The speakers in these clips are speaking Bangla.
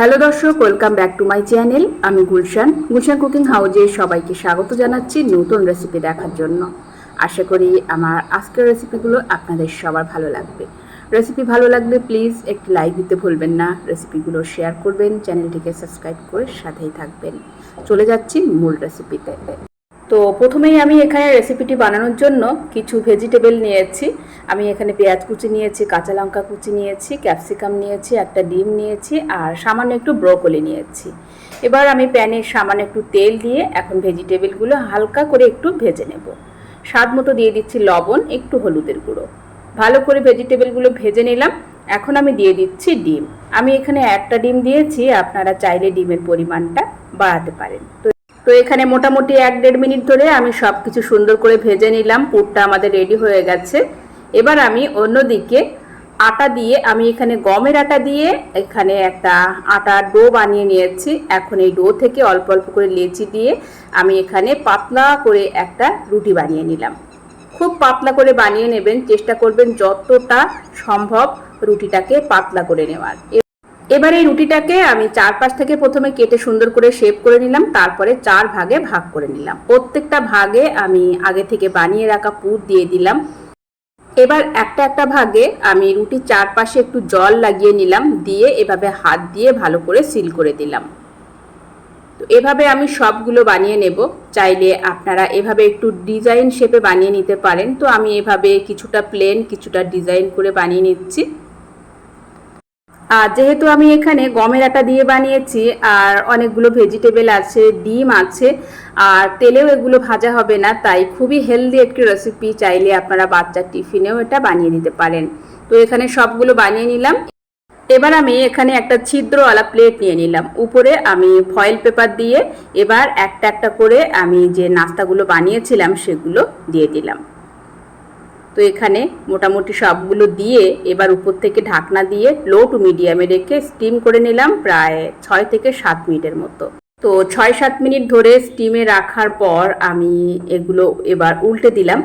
হ্যালো দর্শক, welcome back to my channel. আমি গুলশান। গুলশান কুকিং হাউজে সবাইকে স্বাগত জানাচ্ছি নতুন রেসিপি দেখার জন্য। আশা করি আমার আজকের রেসিপিগুলো আপনাদের সবার ভালো লাগবে। রেসিপি ভালো লাগলে প্লিজ একটি লাইক দিতে ভুলবেন না। রেসিপিগুলো শেয়ার করবেন, চ্যানেলটিকে সাবস্ক্রাইব করে সাথেই থাকবেন। চলে যাচ্ছি মূল রেসিপিতে তো প্রথমেই আমি এখানে রেসিপিটি বানানোর জন্য কিছু ভেজিটেবল নিয়েছি। আমি এখানে পেঁয়াজ কুচি নিয়েছি, কাঁচা লঙ্কা কুচি নিয়েছি ক্যাপসিকাম নিয়েছি, একটা ডিম নিয়েছি, আর সামান্য একটু ব্রোকলি নিয়েছি। এবার আমি প্যানে সামান্য একটু তেল দিয়ে এখন ভেজিটেবলগুলো হালকা করে একটু ভেজে নেব। স্বাদ মতো দিয়ে দিচ্ছি লবণ, একটু হলুদের গুঁড়ো। ভালো করে ভেজিটেবলগুলো ভেজে নিলাম। এখন আমি দিয়ে দিচ্ছি ডিম। আমি এখানে একটা ডিম দিয়েছি, আপনারা চাইলে ডিমের পরিমাণটা বাড়াতে পারেন। তো তো এখানে মোটামুটি এক দেড় মিনিট ধরে আমি সব কিছু সুন্দর করে ভেজে নিলাম, পুরটা আমাদের রেডি হয়ে গেছে। এবার আমি অন্যদিকে আটা দিয়ে, আমি এখানে গমের আটা দিয়ে এখানে একটা আটার ডো বানিয়ে নিয়েছি। এখন এই ডো থেকে অল্প অল্প করে লেচি দিয়ে আমি এখানে পাতলা করে একটা রুটি বানিয়ে নিলাম। খুব পাতলা করে বানিয়ে নেবেন, চেষ্টা করবেন যতটা সম্ভব রুটিটাকে পাতলা করে নেওয়ার। এবার এই রুটিটাকে আমি চার পাশ থেকে প্রথমে কেটে সুন্দর করে শেপ করে নিলাম, তারপরে চার ভাগে ভাগ করে নিলাম। প্রত্যেকটা ভাগে আমি আগে থেকে বানিয়ে রাখা পুর দিয়ে দিলাম। এবার একটা একটা ভাগে আমি রুটির চারপাশে একটু জল লাগিয়ে নিলাম, দিয়ে এভাবে হাত দিয়ে ভালো করে সিল করে দিলাম। তো এভাবে আমি সবগুলো বানিয়ে নেব। চাইলে আপনারা এভাবে একটু ডিজাইন শেপে বানিয়ে নিতে পারেন। তো আমি এভাবে কিছুটা প্লেন কিছুটা ডিজাইন করে বানিয়ে নিচ্ছি। আর যেহেতু আমি এখানে গমের আটা দিয়ে বানিয়েছি আর অনেকগুলো ভেজিটেবল আছে, ডিম আছে, আর তেলেও এগুলো ভাজা হবে না, তাই খুবই হেলদি একটি রেসিপি চাইলে আপনারা বাচ্চার টিফিনেও এটা বানিয়ে দিতে পারেন। তো এখানে সবগুলো বানিয়ে নিলাম। এবার আমি এখানে একটা ছিদ্রওয়ালা প্লেট নিয়ে নিলাম। উপরে আমি ফয়েল পেপার দিয়ে এবার একটা একটা করে আমি যে নাস্তাগুলো বানিয়েছিলাম সেগুলো দিয়ে দিলাম। তো এখানে মোটামুটি সবগুলো দিয়ে এবার উপর থেকে ঢাকনা দিয়ে লো টু মিডিয়ামে রেখে স্টিম করে নিলাম প্রায় ছয় থেকে সাত মিনিটের মতো। তো ছয় সাত মিনিট ধরে স্টিমে রাখার পর আমি এগুলো এবার উল্টে দিলাম।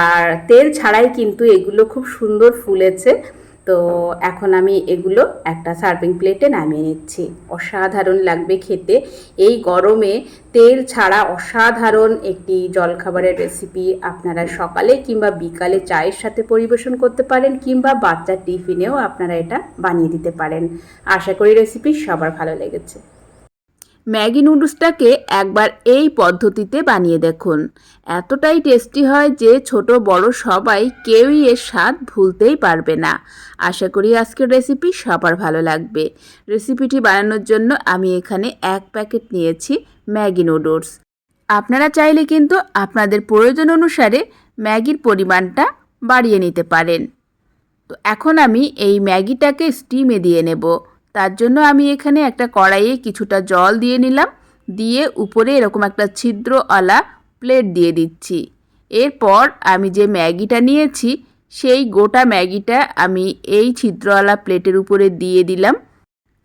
আর তেল ছাড়াই কিন্তু এগুলো খুব সুন্দর ফুলেছে। তো এখন আমি এগুলো একটা সার্ভিং প্লেটে নামিয়ে নিচ্ছি। অসাধারণ লাগবে খেতে। এই গরমে তেল ছাড়া অসাধারণ একটি জলখাবারের রেসিপি আপনারা সকালে কিংবা বিকালে চায়ের সাথে পরিবেশন করতে পারেন কিংবা বাচ্চার টিফিনেও আপনারা এটা বানিয়ে দিতে পারেন। আশা করি রেসিপি সবার ভালো লেগেছে। ম্যাগি নুডলসটাকে একবার এই পদ্ধতিতে বানিয়ে দেখুন। এতটাই টেস্টি হয় যে ছোট বড় সবাই কেউই এর স্বাদ ভুলতেই পারবে না। আশা করি আজকের রেসিপি সবার ভালো লাগবে। রেসিপিটি বানানোর জন্য আমি এখানে এক প্যাকেট নিয়েছি ম্যাগি নুডলস। আপনারা চাইলে কিন্তু আপনাদের প্রয়োজন অনুসারে ম্যাগির পরিমাণটা বাড়িয়ে নিতে পারেন। তো এখন আমি এই ম্যাগিটাকে স্টিমে দিয়ে নেব। তার জন্য আমি এখানে একটা কড়াইয়ে কিছুটা জল দিয়ে নিলাম। দিয়ে উপরে এরকম একটা ছিদ্রওয়ালা প্লেট দিয়ে দিচ্ছি। এরপর আমি যে ম্যাগিটা নিয়েছি, সেই গোটা ম্যাগিটা আমি এই ছিদ্রওয়ালা প্লেটের উপরে দিয়ে দিলাম।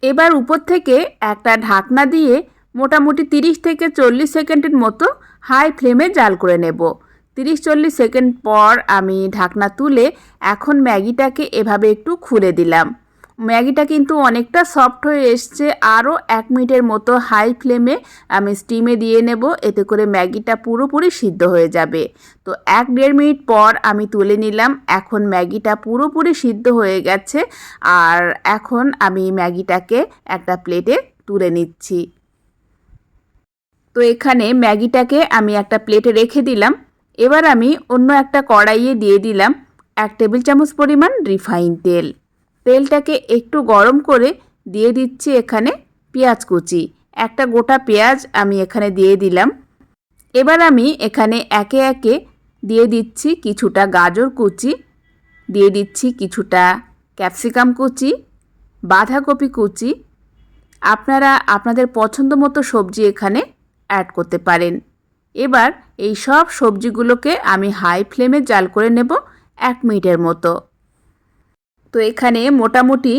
এবার উপর থেকে একটা ঢাকনা দিয়ে মোটামুটি তিরিশ থেকে চল্লিশ সেকেন্ডের মতো হাই ফ্লেমে জাল করে নেব। তিরিশ চল্লিশ সেকেন্ড পর আমি ঢাকনা তুলে এখন ম্যাগিটাকে এভাবে একটু খুলে দিলাম। ম্যাগিটা কিন্তু অনেকটা সফট হয়ে এসছে। আরও এক মিনিটের মতো হাই ফ্লেমে আমি স্টিমে দিয়ে নেব, এতে করে ম্যাগিটা পুরোপুরি সিদ্ধ হয়ে যাবে। তো এক দেড় মিনিট পর আমি তুলে নিলাম, এখন ম্যাগিটা পুরোপুরি সিদ্ধ হয়ে গেছে। আর এখন আমি ম্যাগিটাকে একটা প্লেটে তুলে নিচ্ছি। তো এখানে ম্যাগিটাকে আমি একটা প্লেটে রেখে দিলাম। এবার আমি অন্য একটা কড়াইয়ে দিয়ে দিলাম এক টেবিল চামচ পরিমাণ রিফাইন তেল। তেলটাকে একটু গরম করে দিয়ে দিচ্ছি এখানে পেঁয়াজ কুচি। একটা গোটা পেঁয়াজ আমি এখানে দিয়ে দিলাম। এবার আমি এখানে একে একে দিয়ে দিচ্ছি কিছুটা গাজর কুচি, দিয়ে দিচ্ছি কিছুটা ক্যাপসিকাম কুচি, বাঁধাকপি কুচি। আপনারা আপনাদের পছন্দ মতো সবজি এখানে অ্যাড করতে পারেন। এবার এই সব সবজিগুলোকে আমি হাই ফ্লেমে জাল করে নেব এক মিনিটের মতো। তো এখানে মোটামুটি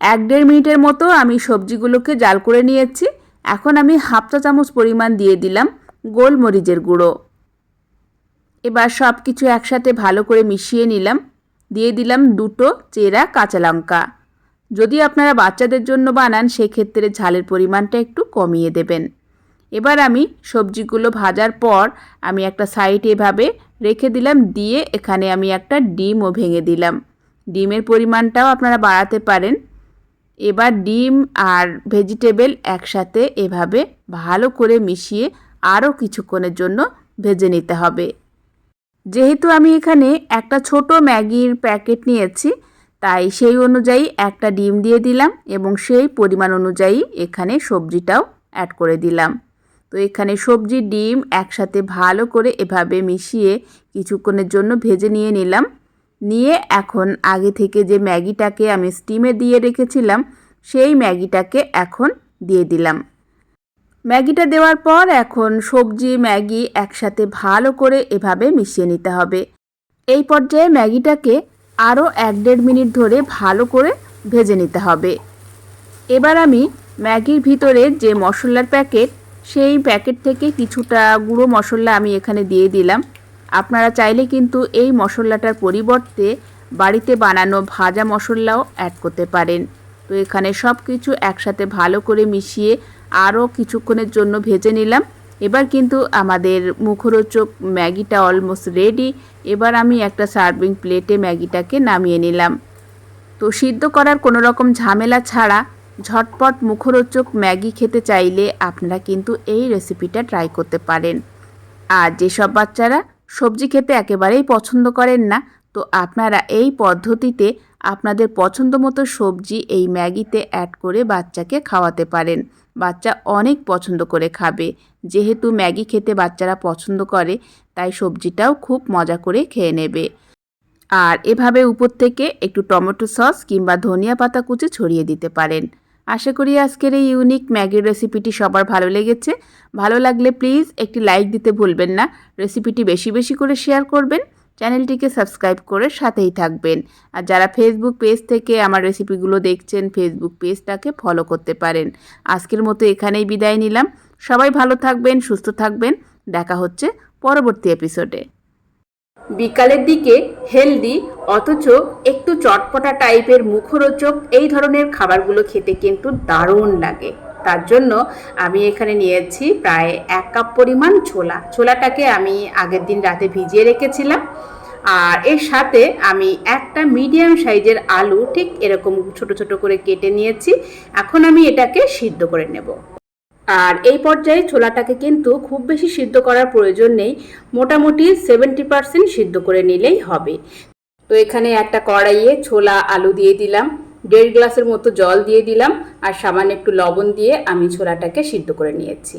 এক দেড় মিনিটের মতো আমি সবজিগুলোকে জাল করে নিয়েছি। এখন আমি হাফ চা চামচ পরিমাণ দিয়ে দিলাম গোলমরিচের গুঁড়ো। এবার সব কিছু একসাথে ভালো করে মিশিয়ে নিলাম। দিয়ে দিলাম দুটো চেরা কাঁচা লঙ্কা। যদি আপনারা বাচ্চাদের জন্য বানান, সেক্ষেত্রে ঝালের পরিমাণটা একটু কমিয়ে দেবেন। এবার আমি সবজিগুলো ভাজার পর আমি একটা সাইড এভাবে রেখে দিলাম। দিয়ে এখানে আমি একটা ডিমও ভেঙে দিলাম। ডিমের পরিমাণটাও আপনারা বাড়াতে পারেন। এবার ডিম আর ভেজিটেবল একসাথে এভাবে ভালো করে মিশিয়ে আরও কিছুক্ষণের জন্য ভেজে নিতে হবে। যেহেতু আমি এখানে একটা ছোট ম্যাগির প্যাকেট নিয়েছি, তাই সেই অনুযায়ী একটা ডিম দিয়ে দিলাম এবং সেই পরিমাণ অনুযায়ী এখানে সবজিটাও অ্যাড করে দিলাম। তো এখানে সবজি, ডিম একসাথে ভালো করে এভাবে মিশিয়ে কিছুক্ষণের জন্য ভেজে নিয়ে নিলাম। নিয়ে এখন আগে থেকে যে ম্যাগিটাকে আমি স্টিমে দিয়ে রেখেছিলাম, সেই ম্যাগিটাকে এখন দিয়ে দিলাম। ম্যাগিটা দেওয়ার পর এখন সবজি, ম্যাগি একসাথে ভালো করে এভাবে মিশিয়ে নিতে হবে। এই পর্যায়ে ম্যাগিটাকে আরও এক দেড় মিনিট ধরে ভালো করে ভেজে নিতে হবে। এবার আমি ম্যাগির ভিতরে যে মশলার প্যাকেট, সেই প্যাকেট থেকে কিছুটা গুঁড়ো মশলা আমি এখানে দিয়ে দিলাম। আপনারা চাইলে কিন্তু এই মশলাটার পরিবর্তে বাড়িতে বানানো ভাজা মশলাও অ্যাড করতে পারেন। তো এখানে সব কিছু একসাথে ভালো করে মিশিয়ে আরও কিছুক্ষণের জন্য ভেজে নিলাম। এবার কিন্তু আমাদের মুখরোচক ম্যাগিটা অলমোস্ট রেডি এবার আমি একটা সার্ভিং প্লেটে ম্যাগিটাকে নামিয়ে নিলাম। তো সিদ্ধ করার কোনো রকম ঝামেলা ছাড়া ঝটপট মুখরোচক ম্যাগি খেতে চাইলে আপনারা কিন্তু এই রেসিপিটা ট্রাই করতে পারেন। আর যেসব বাচ্চারা সবজি খেতে একেবারেই পছন্দ করেন না। তো আপনারা এই পদ্ধতিতে আপনাদের পছন্দ মতো সবজি এই ম্যাগিতে অ্যাড করে বাচ্চাকে খাওয়াতে পারেন। বাচ্চা অনেক পছন্দ করে খাবে। যেহেতু ম্যাগি খেতে বাচ্চারা পছন্দ করে, তাই সবজিটাও খুব মজা করে খেয়ে নেবে। আর এভাবে উপর থেকে একটু টমেটো সস কিংবা ধনিয়া পাতা কুচি ছড়িয়ে দিতে পারেন। আশা করি আজকের এই ইউনিক ম্যাগির রেসিপিটি সবার ভালো লেগেছে। ভালো লাগলে প্লিজ একটি লাইক দিতে ভুলবেন না। রেসিপিটি বেশি বেশি করে শেয়ার করবেন। চ্যানেলটিকে সাবস্ক্রাইব করে সাথেই থাকবেন। আর যারা ফেসবুক পেজ থেকে আমার রেসিপিগুলো দেখছেন ফেসবুক পেজটাকে ফলো করতে পারেন। আজকের মতো এখানেই বিদায় নিলাম। সবাই ভালো থাকবেন, সুস্থ থাকবেন। দেখা হচ্ছে পরবর্তী এপিসোডে বিকালের দিকে হেলদি, অথচ একটু চটপটা টাইপের মুখরোচক এই ধরনের খাবারগুলো খেতে কিন্তু দারুণ লাগে। তার জন্য আমি এখানে নিয়েছি প্রায় এক কাপ পরিমাণ ছোলা। ছোলাটাকে আমি আগের দিন রাতে ভিজিয়ে রেখেছিলাম। আর এর সাথে আমি একটা মিডিয়াম সাইজের আলু ঠিক এরকম ছোট ছোট করে কেটে নিয়েছি। এখন আমি এটাকে সিদ্ধ করে নেব। আর এই পর্যায়ে ছোলাটাকে কিন্তু খুব বেশি সিদ্ধ করার প্রয়োজন নেই, মোটামুটি সেভেন্টি পার্সেন্ট সিদ্ধ করে নিলেই হবে। তো এখানে একটা কড়াইয়ে ছোলা, আলু দিয়ে দিলাম, দেড় গ্লাসের মতো জল দিয়ে দিলাম, আর সামান্য একটু লবণ দিয়ে আমি ছোলাটাকে সিদ্ধ করে নিয়েছি।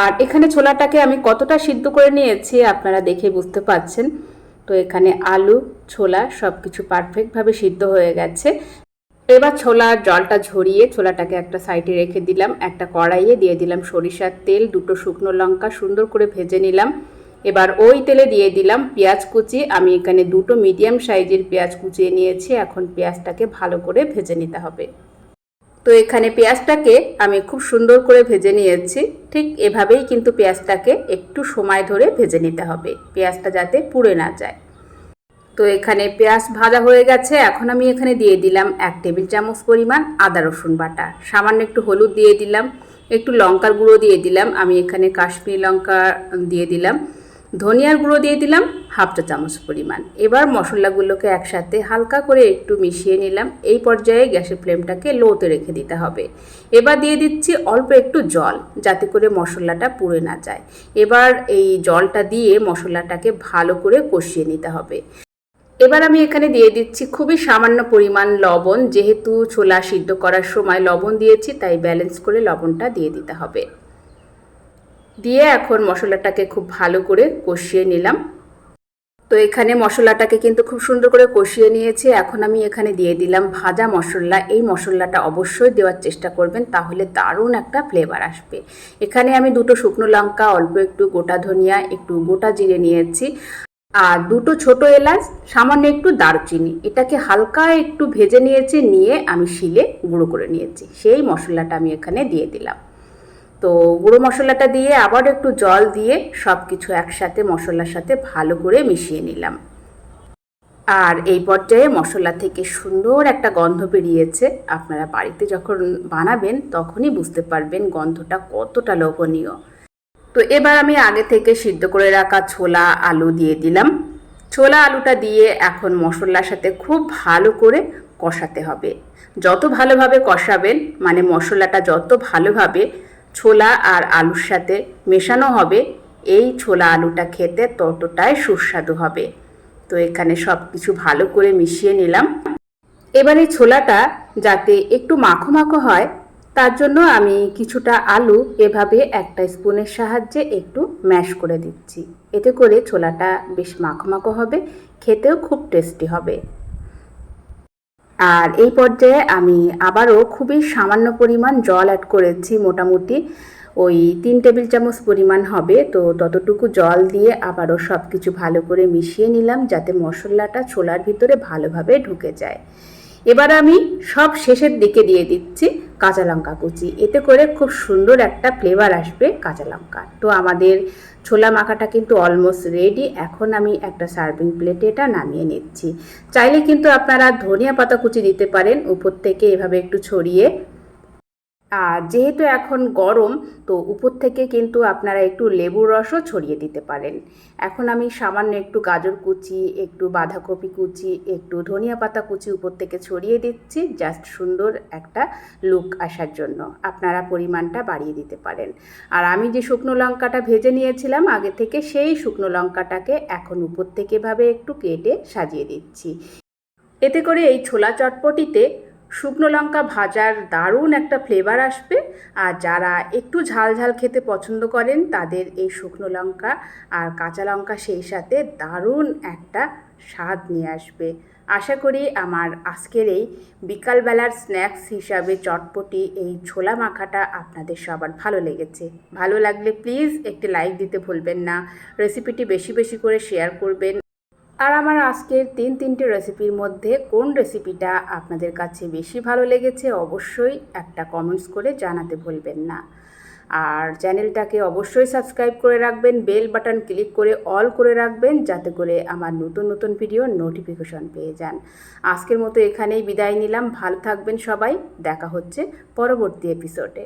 আর এখানে ছোলাটাকে আমি কতটা সিদ্ধ করে নিয়েছি আপনারা দেখে বুঝতে পাচ্ছেন। তো এখানে আলু, ছোলা সব কিছু পারফেক্টভাবে সিদ্ধ হয়ে গেছে। এবার ছোলার জলটা ঝরিয়ে ছোলাটাকে একটা সাইডে রেখে দিলাম, একটা কড়াইয়ে দিয়ে দিলাম সরিষার তেল, দুটো শুকনো লঙ্কা সুন্দর করে ভেজে নিলাম। এবার ওই তেলে দিয়ে দিলাম পেঁয়াজ কুচি। আমি এখানে দুটো মিডিয়াম সাইজের পেঁয়াজ কুচিয়ে নিয়েছি, এখন পেঁয়াজটাকে ভালো করে ভেজে নিতে হবে। তো এখানে পেঁয়াজটাকে আমি খুব সুন্দর করে ভেজে নিয়েছি, ঠিক এভাবেই কিন্তু পেঁয়াজটাকে একটু সময় ধরে ভেজে নিতে হবে, পেঁয়াজটা যাতে পুড়ে না যায়। তো এখানে পেঁয়াজ ভাজা হয়ে গেছে। এখন আমি এখানে দিয়ে দিলাম এক টেবিল চামচ পরিমাণ আদা, রসুন বাটা। সামান্য একটু হলুদ দিয়ে দিলাম, একটু লঙ্কার গুঁড়ো দিয়ে দিলাম। আমি এখানে কাশ্মীরি লঙ্কা দিয়ে দিলাম, ধনিয়ার গুঁড়ো দিয়ে দিলাম, হাফ চা চামচ পরিমাণ। এবার মশলাগুলোকে একসাথে হালকা করে একটু মিশিয়ে নিলাম। এই পর্যায়ে গ্যাসের ফ্লেমটাকে লোতে রেখে দিতে হবে। এবার দিয়ে দিচ্ছি অল্প একটু জল, যাতে করে মশলাটা পুড়ে না যায়। এবার এই জলটা দিয়ে মশলাটাকে ভালো করে কষিয়ে নিতে হবে। এবার আমি এখানে দিয়ে দিচ্ছি খুবই সামান্য পরিমাণ লবণ, যেহেতু ছোলা সিদ্ধ করার সময় লবণ দিয়েছি, তাই ব্যালেন্স করে লবণটা দিয়ে দিতে হবে। দিয়ে এখন মশলাটাকে খুব ভালো করে কষিয়ে নিলাম। তো এখানে মশলাটাকে কিন্তু খুব সুন্দর করে কষিয়ে নিয়েছি। এখন আমি এখানে দিয়ে দিলাম ভাজা মশলা। এই মশলাটা অবশ্যই দেওয়ার চেষ্টা করবেন, তাহলে দারুণ একটা ফ্লেভার আসবে। এখানে আমি দুটো শুকনো লঙ্কা, অল্প একটু গোটা ধনিয়া, একটু গোটা জিরে নিয়েছি। আর দুটো ছোট এলাচ, সামান্য একটু দারচিনি। এটাকে হালকা একটু ভেজে নিয়েছি, নিয়ে আমি শিলে গুঁড়ো করে নিয়েছি। সেই মশলাটা আমি এখানে দিয়ে দিলাম। তো গুঁড়ো মশলাটা দিয়ে আবার একটু জল দিয়ে সব কিছু একসাথে মশলার সাথে ভালো করে মিশিয়ে নিলাম। আর এই পর্যায়ে মশলা থেকে সুন্দর একটা গন্ধ বেরিয়েছে। আপনারা বাড়িতে যখন বানাবেন, তখনই বুঝতে পারবেন গন্ধটা কতটা লোভনীয়। তো এবার আমি আগে থেকে সিদ্ধ করে রাখা ছোলা আলু দিয়ে দিলাম। ছোলা আলুটা দিয়ে এখন মশলার সাথে খুব ভালো করে কষাতে হবে। যত ভালোভাবে কষাবেন মানে মশলাটা যত ভালোভাবে ছোলা আর আলুর সাথে মেশানো হবে, এই ছোলা আলুটা খেতে ততটাই সুস্বাদু হবে। তো এখানে সব কিছু ভালো করে মিশিয়ে নিলাম। এবার এই ছোলাটা যাতে একটু মাখো মাখো হয় তার জন্য আমি কিছুটা আলু এভাবে একটা স্পুনের সাহায্যে একটু ম্যাশ করে দিচ্ছি। এতে করে ছোলাটা বেশ মাখো হবে, খেতেও খুব টেস্টি হবে। আর এই পর্যায়ে আমি আবারও খুবই সামান্য পরিমাণ জল অ্যাড করেছি, মোটামুটি ওই তিন টেবিল চামচ পরিমাণ হবে। তো ততটুকু জল দিয়ে আবারও সব কিছু ভালো করে মিশিয়ে নিলাম যাতে মশলাটা ছোলার ভিতরে ভালোভাবে ঢুকে যায়। এবার আমি সব শেষের দিকে দিয়ে দিচ্ছি কাঁচা লঙ্কা কুচি। এতে করে খুব সুন্দর একটা ফ্লেভার আসবে কাঁচা লঙ্কা। তো আমাদের ছোলা মাখাটা কিন্তু অলমোস্ট রেডি এখন আমি একটা সার্ভিং প্লেটে এটা নামিয়ে নিচ্ছি। চাইলে কিন্তু আপনারা ধনিয়া পাতা কুচি দিতে পারেন। উপর থেকে এভাবে একটু ছড়িয়ে যেহেতু এখন গরম, তো উপর থেকে কিন্তু আপনারা একটু লেবুর রসও ছড়িয়ে দিতে পারেন। এখন আমি সামান্য একটু গাজর কুচি, একটু বাঁধাকপি কুচি, একটু ধনিয়া পাতা কুচি উপর থেকে ছড়িয়ে দিচ্ছি জাস্ট সুন্দর একটা লুক আসার জন্য। আপনারা পরিমাণটা বাড়িয়ে দিতে পারেন। আর আমি যে শুকনো লঙ্কাটা ভেজে নিয়েছিলাম আগে থেকে, সেই শুকনো লঙ্কাটাকে এখন উপর থেকে ভাবে একটু কেটে সাজিয়ে দিচ্ছি। এতে করে এই ছোলা চটপটিতে শুকনো লঙ্কা ভাজার দারুণ একটা ফ্লেভার আসবে। আর যারা একটু ঝাল ঝাল খেতে পছন্দ করেন, তাদের এই শুকনো লঙ্কা আর কাঁচা লঙ্কা সেই সাথে দারুণ একটা স্বাদ নিয়ে আসবে। আশা করি আমার আজকের এই বিকালবেলার স্ন্যাক্স হিসাবে চটপটি এই ছোলা মাখাটা আপনাদের সবার ভালো লেগেছে। ভালো লাগলে প্লিজ একটি লাইক দিতে ভুলবেন না। রেসিপিটি বেশি বেশি করে শেয়ার করবেন। আর আমার আজকের তিন তিনটে রেসিপির মধ্যে কোন রেসিপিটা আপনাদের কাছে বেশি ভালো লেগেছে অবশ্যই একটা কমেন্টস করে জানাতে ভুলবেন না। আর চ্যানেলটাকে অবশ্যই সাবস্ক্রাইব করে রাখবেন বেল বাটন ক্লিক করে অল করে রাখবেন, যাতে করে আমার নতুন নতুন ভিডিওর নোটিফিকেশন পেয়ে যান। আজকের মতো এখানেই বিদায় নিলাম, ভালো থাকবেন সবাই, দেখা হচ্ছে পরবর্তী এপিসোডে